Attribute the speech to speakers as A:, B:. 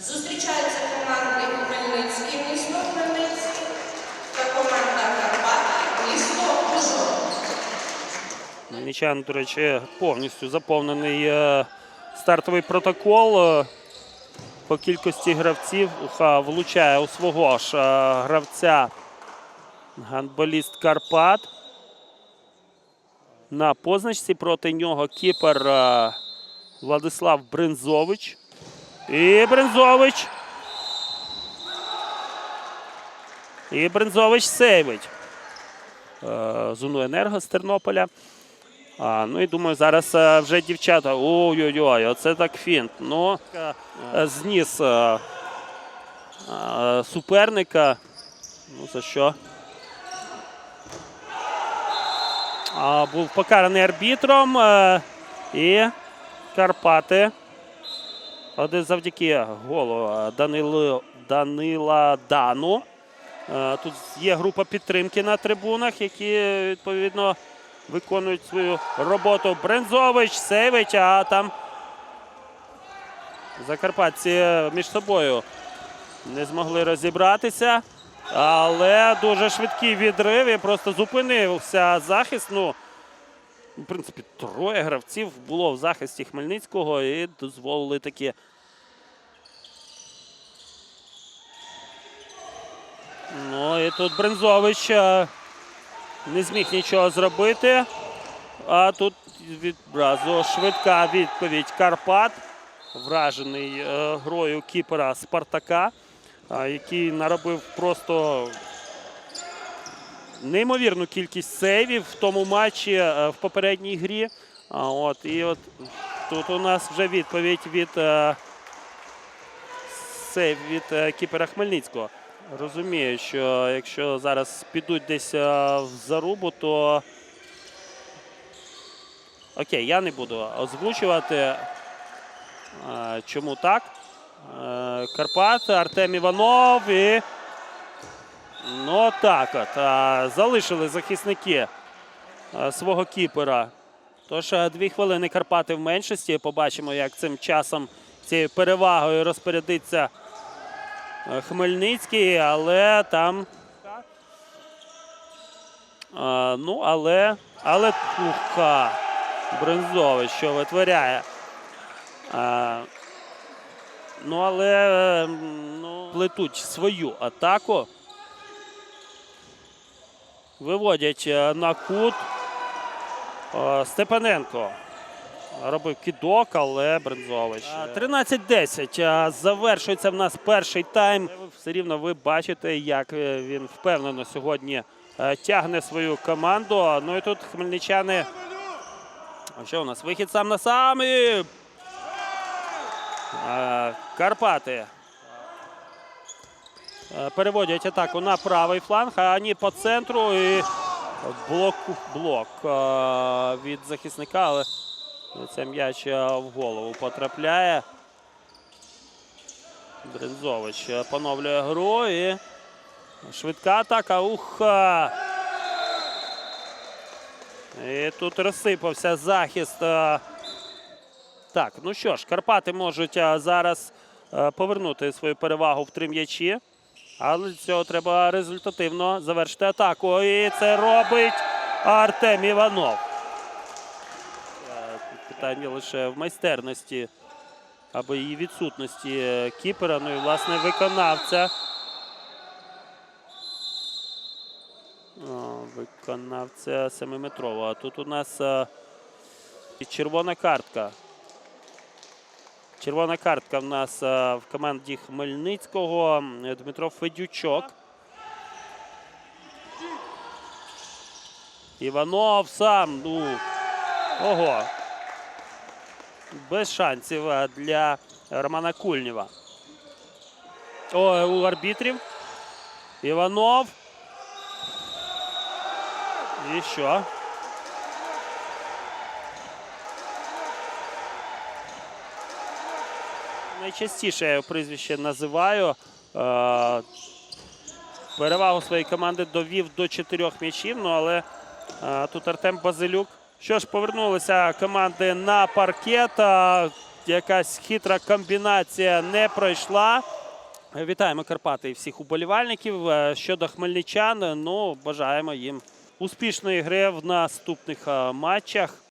A: Зустрічаються команди Хмельницький, місто Хмельницький та команда Карпати, місто Ужгород.
B: Мельничан, до речі, повністю заповнений е, стартовий протокол. Е, По кількості гравців Уха влучає у свого ж е, гравця гандболіст Карпат. На позначці проти нього кіпер Владислав Бринзович. І Бринзович. І Бринзович сейвить. Е, Зону енерго з Тернополя. А, ну і думаю, зараз е, вже дівчата. Ой-ой-ой, оце так фінт. Ну, е, зніс суперника. Ну, за що? А, був покараний арбітром. і Карпати. Один завдяки голу Данилу, Данила Дану. Е, Тут є група підтримки на трибунах, які відповідно виконують свою роботу. Брензович, Сейвич, а там закарпатці між собою не змогли розібратися. Але дуже швидкий відрив і просто зупинився захист. Ну, в принципі, троє гравців було в захисті Хмельницького і дозволили такі. Ну і тут Брензович е, не зміг нічого зробити. А тут відразу швидка відповідь Карпат, вражений е, грою кіпера Спартака, який наробив просто неймовірну кількість сейвів в тому матчі е, в попередній грі. От, і от тут у нас вже відповідь від е, сейв від е, кіпера Хмельницького. Розумію, що якщо зараз підуть десь в зарубу, то окей, я не буду озвучувати. Чому так? Карпат, Артем Іванов і. Ну так от. е, Залишили захисники е, свого кіпера. Тож е, дві хвилини Карпати в меншості. Побачимо, як цим часом цією перевагою розпорядиться е, Хмельницький, але там. Е, Ну, але. Але Туха. Брензович, що витворяє. Е, Ну, але ну, плетуть свою атаку. Виводять е, на кут. Е, Степаненко робив кидок, але Брензович. е, 13-10. Е, Завершується в нас перший тайм. Все рівно ви бачите, як він впевнено сьогодні тягне свою команду. Ну і тут хмельничани. Що у нас? Вихід сам на сам. І... Карпати. Е, Переводять атаку на правий фланг, а вони по центру і блок, блок е, від захисника, але це м'яч е, в голову потрапляє. Брензович поновлює гру і швидка атака. Уха! І тут розсипався захист. Так, ну що ж, Карпати можуть зараз повернути свою перевагу в три м'ячі. Але для цього треба результативно завершити атаку. І це робить Артем Іванов. Е, Питання лише в майстерності або її відсутності кіпера. Ну і власне виконавця. О, виконавця семиметрового. Тут у нас е, червона картка. Червона картка в нас е, в команді Хмельницького. Дмитро Федючок. Іванов сам. Ну, ого. Без шансів е, для Романа Кульнєва. О, у арбітрів. Іванов. І що? Найчастіше я прізвище називаю. Е, Перевагу своєї команди довів до чотирьох м'ячів, ну але е, тут Артем Базилюк Що ж, повернулися команди на паркет. Якась хитра комбінація не пройшла. Вітаємо Карпати і всіх уболівальників. Е, Щодо хмельничан, ну бажаємо їм успішної гри в наступних матчах.